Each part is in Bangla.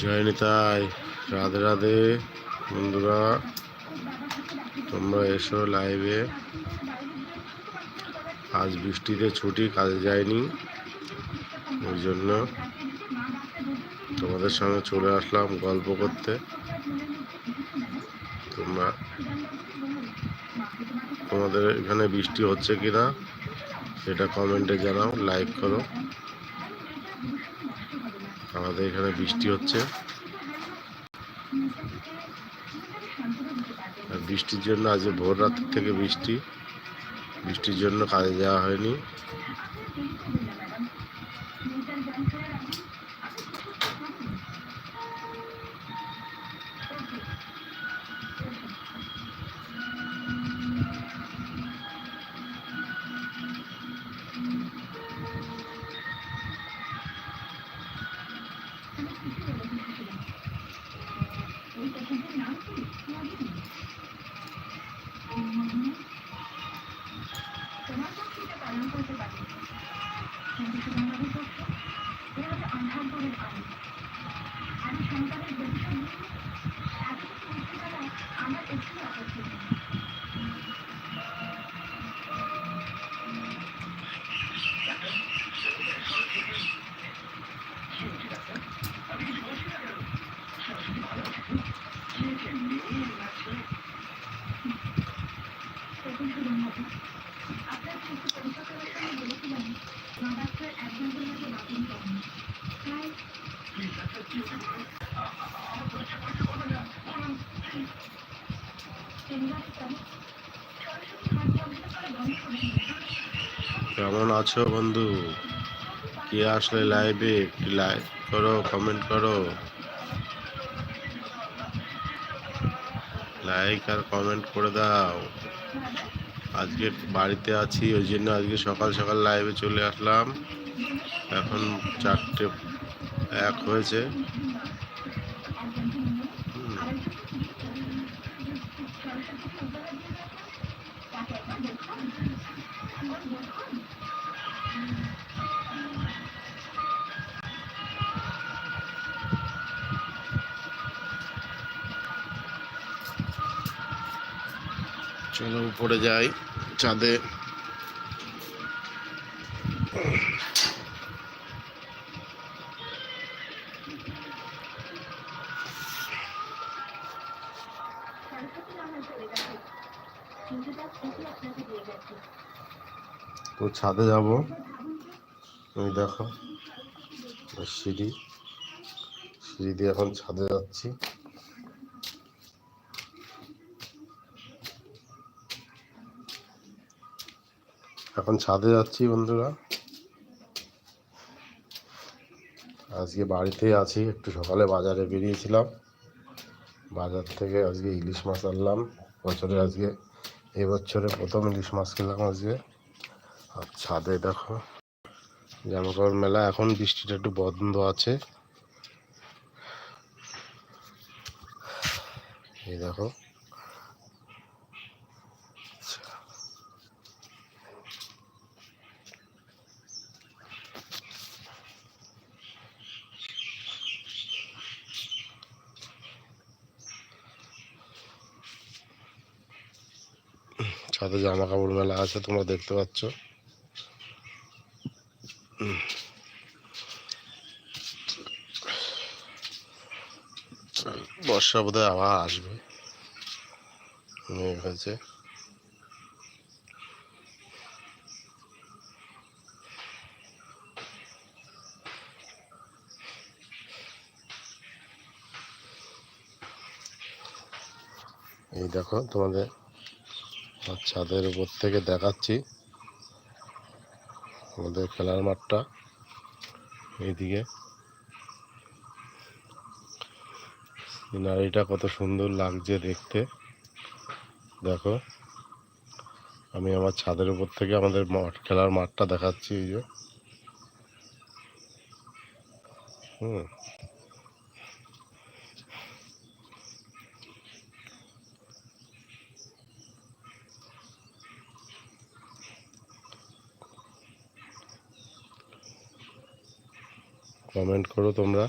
জয় নিতাই রাধে রাধে। বন্ধুরা, তোমরা এসো লাইভে আজ বৃষ্টিতে ছুটি কাজে যায়নি ওই জন্য তোমাদের সঙ্গে চলে আসলাম গল্প করতে। তোমরা, তোমাদের এখানে বৃষ্টি হচ্ছে কি না সেটা কমেন্টে জানাও লাইক করো। আমাদের এখানে বৃষ্টি হচ্ছে। বৃষ্টির জন্য আজ ভোর রাত থেকে বৃষ্টি। বৃষ্টির জন্য কাজে যাওয়া হয়নি। Eu tô com o Renato, não. কেমন আছো বন্ধু? কে আসলে লাইভে একটু লাইক করো কমেন্ট করো। লাইক আর কমেন্ট করে দাও। আজকে বাড়িতে আছি, ওই জন্য আজকে সকাল সকাল লাইভে চলে আসলাম। এখন চারটে এক হয়েছে। চলো উপরে যাই, চাঁদে। তো ছাদে যাব। তুমি দেখো, সিঁড়ি। সিঁড়ি দিয়ে এখন ছাদে যাচ্ছি। এখন ছাদে যাচ্ছি বন্ধুরা। আজকে বাড়িতেই আছি, একটু সকালে বাজারে বেরিয়েছিলাম। বাজার থেকে আজকে ইলিশ মাছ আনলাম। বছরে আজকে, এবছরে প্রথম ইলিশ মাছ খেলাম আজকে। আর ছাদে দেখো জামা কাপড় মেলা, এখন বৃষ্টিটা একটু বন্ধ আছে। এই দেখো ছাদে জামা কাপড় মেলা আছে, তোমরা দেখতে পাচ্ছ। বর্ষা বোধহয় আবার আসবে। হয়েছে। এই দেখো তোমাদের আর ছাদের উপর থেকে দেখাচ্ছি আমাদের খেলার মাঠটা এইদিকে। সিনারিটা কত সুন্দর লাগছে দেখতে। দেখো, আমি আমার ছাদের উপর থেকে আমাদের মাঠ, খেলার মাঠটা দেখাচ্ছি এই যে। হুম। कमेंट करो तुम्हारा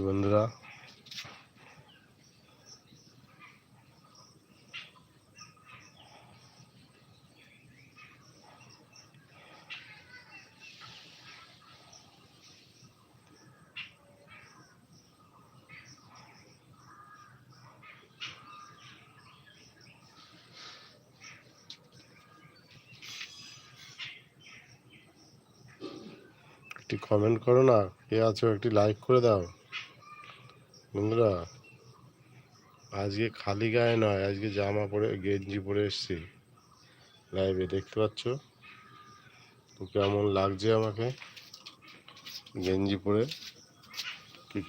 बंदरा। একটি কমেন্ট করো না, কে আছো একটি লাইক করে দাও। বন্ধুরা, আজকে খালি গায়ে নয়, আজকে জামা পরে, গেঞ্জি পরে এসছি। লাইভে দেখতে পাচ্ছ? তো কেমন লাগছে আমাকে? গেঞ্জি পরে? ঠিক।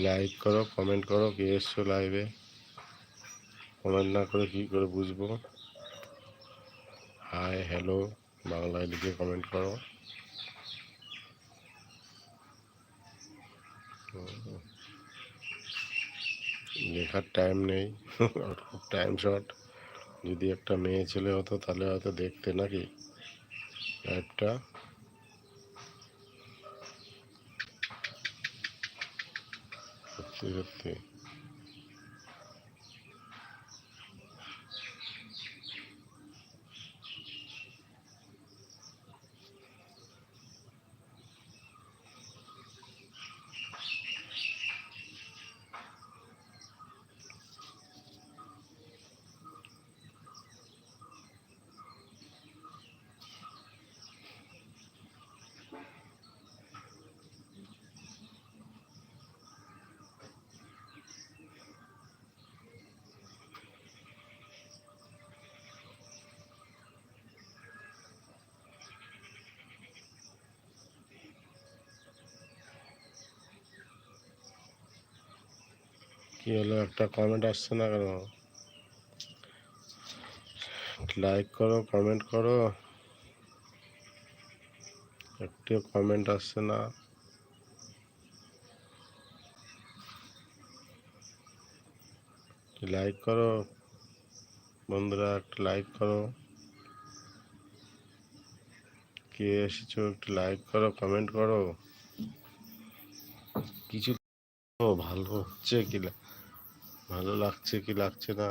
লাইক করো কমেন্ট করো, কে এসছো লাইভে কমেন্ট না করে কি করে বুঝব? হাই হ্যালো বাংলায় লিখে কমেন্ট করো। লেখার টাইম নেই খুব টাইম শর্ট যদি একটা মেয়ে ছেলে হতো, তাহলে হয়তো দেখতে নাকি লাইভটা широти. কি হলো? একটা কমেন্ট আসছে না কেন? লাইক করো কমেন্ট করো। একটিও কমেন্ট আসছে না। লাইক করো। বন্ধুরা, একটা লাইক করো। কে এসেছ একটু লাইক করো কমেন্ট করো। কিছু ভালো হচ্ছে কি ভালো লাগছে কি লাগছে না?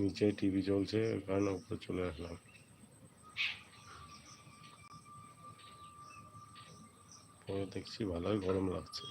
নিচে টিভি চলছে কারণে উপরে চলে আসলাম। পরে দেখছি ভালোই গরম লাগছে।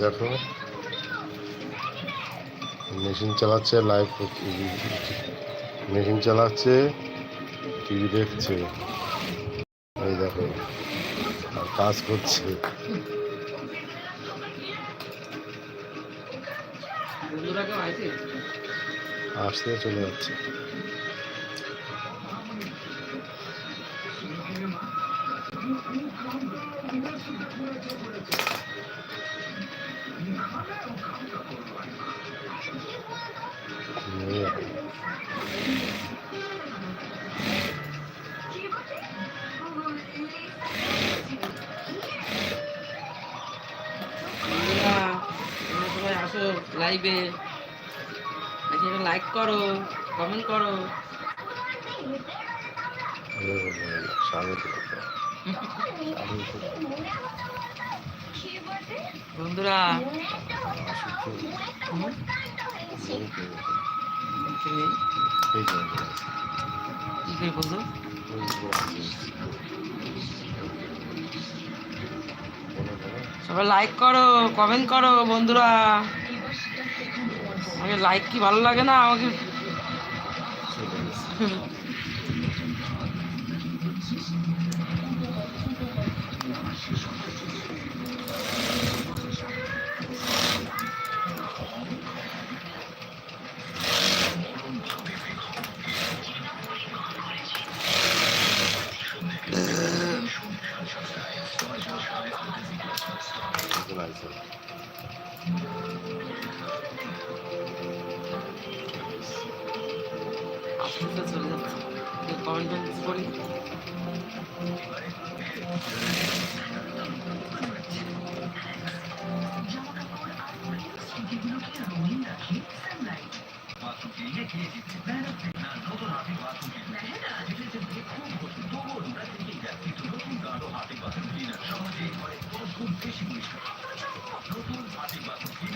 দেখো। মেশিন চালাচ্ছে লাইভ মেশিন চালাচ্ছে টিভি দেখছে। এই দেখো, আর কাজ করছে। আসতে চলে যাচ্ছে। আসো লাইভে আজকে লাইক করো কমেন্ট করো। বন্ধুরা কি করে বন্ধু সবাই লাইক করো কমেন্ট করো বন্ধুরা। আমাকে লাইক কি ভালো লাগে না? আমাকে আসছে। আস্তে চলে যাচ্ছে কমেন্ট টমেন্ট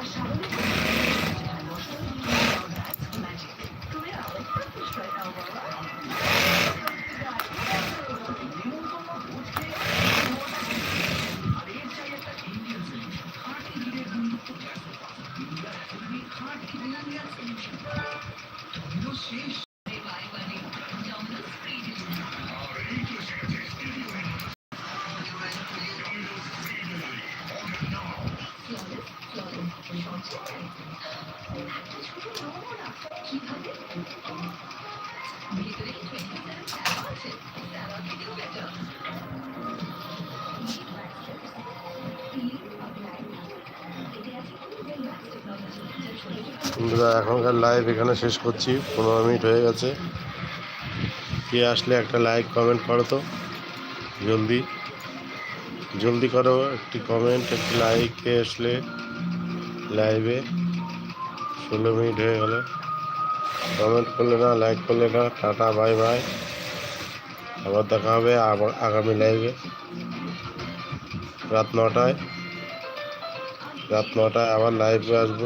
Ашалы. এখনকার লাইভ এখানে শেষ করছি। পনেরো মিনিট হয়ে গেছে। কে আসলে একটা লাইক কমেন্ট করো তো। জলদি। জলদি করো, একটি কমেন্ট একটি লাইক কে আসলে লাইভে। ষোলো মিনিট হয়ে গেল। কমেন্ট করলে না লাইক করলে না। টাটা বাই বাই আবার দেখা হবে আবার আগামী লাইভে। রাত নটায়। রাত নটায় আবার লাইভে আসব।